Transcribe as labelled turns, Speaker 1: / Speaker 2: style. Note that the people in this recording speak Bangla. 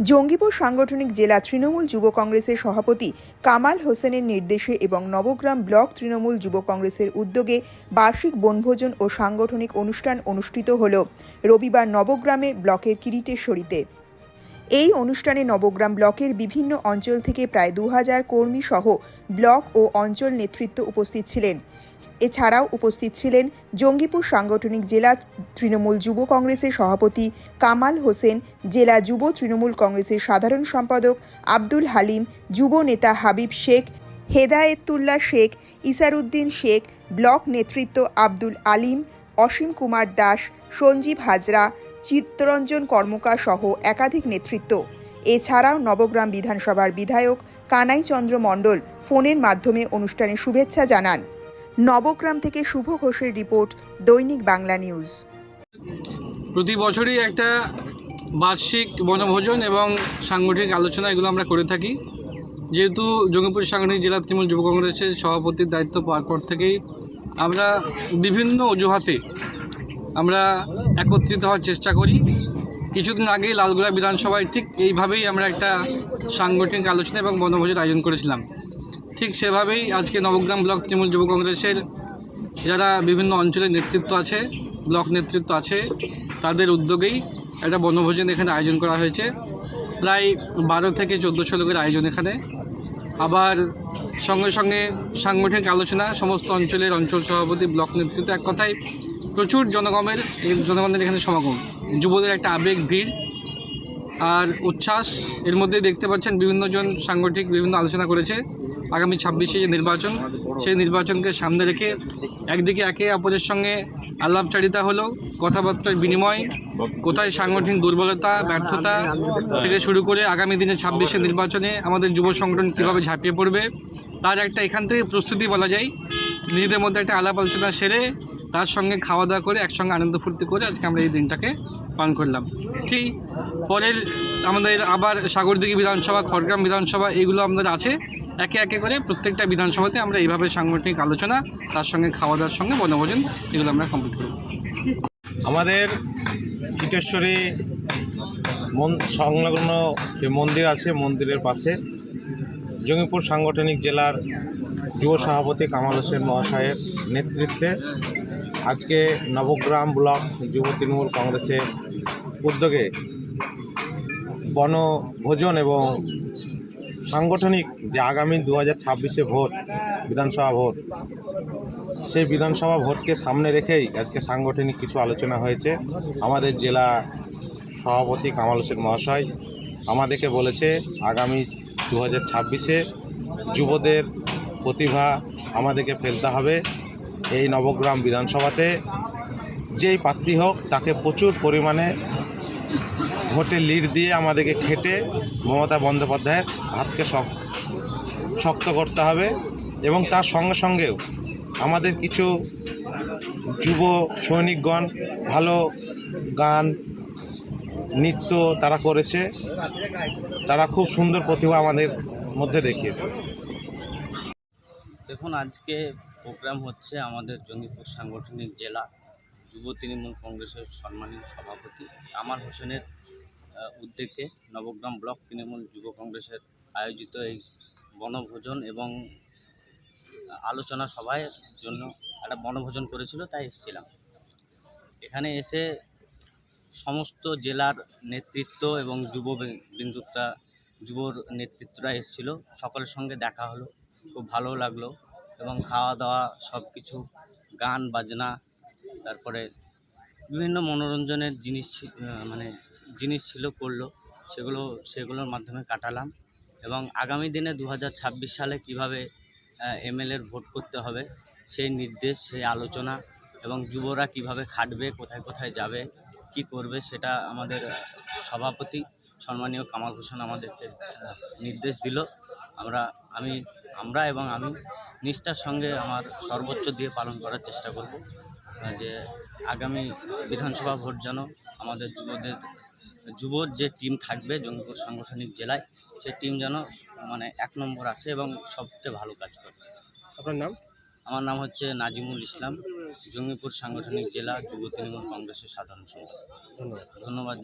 Speaker 1: জঙ্গিপুর সাংগঠনিক জেলা তৃণমূল যুব কংগ্রেসের সভাপতি কামাল হোসেনের নির্দেশে এবং নবগ্রাম ব্লক তৃণমূল যুব কংগ্রেসের উদ্যোগে বার্ষিক বনভোজন ও সাংগঠনিক অনুষ্ঠান অনুষ্ঠিত হল রবিবার নবগ্রামের ব্লকের কিরিটেশ্বরীতে। এই অনুষ্ঠানে নবগ্রাম ব্লকের বিভিন্ন অঞ্চল থেকে প্রায় দু হাজার কর্মী সহ ব্লক ও অঞ্চল নেতৃত্ব উপস্থিত ছিলেন। এছাড়াও উপস্থিত ছিলেন জঙ্গিপুর সাংগঠনিক জেলা তৃণমূল যুব কংগ্রেসের সভাপতি কামাল হোসেন, জেলা যুব তৃণমূল কংগ্রেসের সাধারণ সম্পাদক আব্দুল হালিম, যুব নেতা হাবিব শেখ, হেদায়েতুল্লাহ শেখ ইসারুদ্দিন শেখ, ব্লক নেতৃত্ব আব্দুল আলিম, অসীম কুমার দাস, সঞ্জীব হাজরা, চিত্তরঞ্জন কর্মকার সহ একাধিক নেতৃত্ব। এছাড়াও নবগ্রাম বিধানসভার বিধায়ক কানাই চন্দ্র মণ্ডল ফোনের মাধ্যমে অনুষ্ঠানে শুভেচ্ছা জানান। নবগ্রাম থেকে শুভ ঘোষের রিপোর্ট, দৈনিক বাংলা নিউজ।
Speaker 2: প্রতি বছরই একটা বার্ষিক বনভোজন এবং সাংগঠনিক আলোচনা, এগুলো আমরা করে থাকি। যেহেতু জঙ্গিপুর সাংগঠনিক জেলা তৃণমূল যুব কংগ্রেসের সভাপতির দায়িত্ব পাওয়ার পর থেকেই আমরা বিভিন্ন অজুহাতে আমরা একত্রিত হওয়ার চেষ্টা করি। কিছুদিন আগেই লালগোলা বিধানসভায় ঠিক এইভাবেই আমরা একটা সাংগঠনিক আলোচনা এবং বনভোজের আয়োজন করেছিলাম। ঠিক সেভাবেই আজকে নবগ্রাম ব্লক তৃণমূল যুব কংগ্রেসের যারা বিভিন্ন অঞ্চলের নেতৃত্ব আছে, ব্লক নেতৃত্ব আছে, তাদের উদ্যোগেই একটা বনভোজন এখানে আয়োজন করা হয়েছে। প্রায় বারো থেকে চোদ্দোশো লোকের আয়োজন এখানে। আবার সঙ্গে সঙ্গে সাংগঠনিক আলোচনা, সমস্ত অঞ্চলের অঞ্চল সভাপতি, ব্লক নেতৃত্ব এক কথায় প্রচুর জনগণের জনগণের এখানে সমাগম। যুবদের একটা আবেগ, ভিড় আর উচ্ছ্বাস। এর মধ্যে দেখতে পাচ্ছেন বিভিন্নজন সাংগঠনিক বিভিন্ন আলোচনা করেছে। আগামী ছাব্বিশে যে নির্বাচন, সেই নির্বাচনকে সামনে রেখে একদিকে একে অপরের সঙ্গে আলাপচারিতা হলো, কথাবার্তার বিনিময়, কোথায় সাংগঠনিক দুর্বলতা, ব্যর্থতা থেকে শুরু করে আগামী দিনে ছাব্বিশে নির্বাচনে আমাদের যুব সংগঠন কীভাবে ঝাঁপিয়ে পড়বে, তার একটা এখান থেকে প্রস্তুতি বলা যায়। নিজেদের মধ্যে একটা আলাপ আলোচনা সেরে তার সঙ্গে খাওয়া দাওয়া করে একসঙ্গে আনন্দ ফুর্তি করে আজকে আমরা এই দিনটাকে পালন করলাম। ঠিক পরের আমাদের আবার সাগরদিঘি বিধানসভা, খড়গ্রাম বিধানসভা, এগুলো আমাদের আছে। একে একে করে প্রত্যেকটা বিধানসভাতে আমরা এইভাবে সাংগঠনিক আলোচনা, তার সঙ্গে খাওয়া দাওয়ার সঙ্গে বনভোজন এগুলো আমরা কমপ্লিট করব
Speaker 3: আমাদের কীটেশ্বরী মন, সংলগ্ন যে মন্দির আছে, মন্দিরের পাশে জঙ্গিপুর সাংগঠনিক জেলার যুব সভাপতি কামাল হোসেন মহাশয়ের নেতৃত্বে আজকে নবগ্রাম ব্লক যুব তৃণমূল কংগ্রেসের উদ্যোগে বনভোজন এবং সাংগঠনিক যে আগামী দু হাজার ছাব্বিশে ভোট, বিধানসভা ভোট, সেই বিধানসভা ভোটকে সামনে রেখেই আজকে সাংগঠনিক কিছু আলোচনা হয়েছে। আমাদের জেলা সভাপতি কামাল হোসেন মহাশয় আমাদেরকে বলেছে, আগামী দু হাজার ছাব্বিশে যুবদের প্রতিভা আমাদেরকে ফেলতে হবে। এই নবগ্রাম বিধানসভাতে যেই প্রার্থী হোক, তাকে প্রচুর পরিমাণে ভোটে লিড দিয়ে আমাদেরকে খেটে মমতা বন্দ্যোপাধ্যায়ের হাতকে শক- শক্ত করতে হবে এবং তার সঙ্গে সঙ্গেও আমাদের কিছু যুব সৈনিকগণ ভালো গান, নৃত্য তারা করেছে। তারা খুব সুন্দর প্রতিভা আমাদের মধ্যে দেখিয়েছে।
Speaker 4: দেখুন, আজকে প্রোগ্রাম হচ্ছে আমাদের জঙ্গিপুর সাংগঠনিক জেলা যুব তৃণমূল কংগ্রেসের সম্মানীয় সভাপতি। কামাল হোসেনের উদ্যোগে নবগ্রাম ব্লক তৃণমূল যুব কংগ্রেসের আয়োজিত এই বনভোজন এবং আলোচনা সভার জন্য একটা বনভোজন করেছিল, তাই এসেছিলাম। এখানে এসে সমস্ত জেলার নেতৃত্ব এবং যুব বিন্দুটা যুবর নেতৃত্বরা এসেছিল। সকলের সঙ্গে দেখা হলো, খুব ভালো লাগল এবং খাওয়া দাওয়া সব কিছু গান, বাজনা, তারপরে বিভিন্ন মনোরঞ্জনের জিনিস মানে জিনিস ছিল করল সেগুলো, সেগুলোর মাধ্যমে কাটালাম এবং আগামী দিনে দু হাজার ছাব্বিশ সালে কীভাবে এমএলএর ভোট করতে হবে, সেই নির্দেশ, সেই আলোচনা এবং যুবরা কীভাবে খাটবে, কোথায় কোথায় যাবে, কি করবে, সেটা আমাদের সভাপতি সম্মানীয় কামাল হোসেন আমাদেরকে নির্দেশ দিল। আমরা, আমি, আমরা এবং আমি নিষ্ঠার সঙ্গে আমার সর্বোচ্চ দিয়ে পালন করার চেষ্টা করব যে আগামী বিধানসভা ভোট যেন আমাদের যুবদের যুবর যে টিম থাকবে জঙ্গিপুর সাংগঠনিক জেলায় সে টিম যেন মানে এক নম্বর আসে এবং সবচেয়ে ভালো কাজ করে।
Speaker 5: আপনার নাম?
Speaker 4: আমার নাম হচ্ছে নাজিমুল ইসলাম জঙ্গিপুর সাংগঠনিক জেলা যুব তৃণমূল কংগ্রেসের সাধারণ সম্পাদক।
Speaker 5: ধন্যবাদ।
Speaker 4: ধন্যবাদ।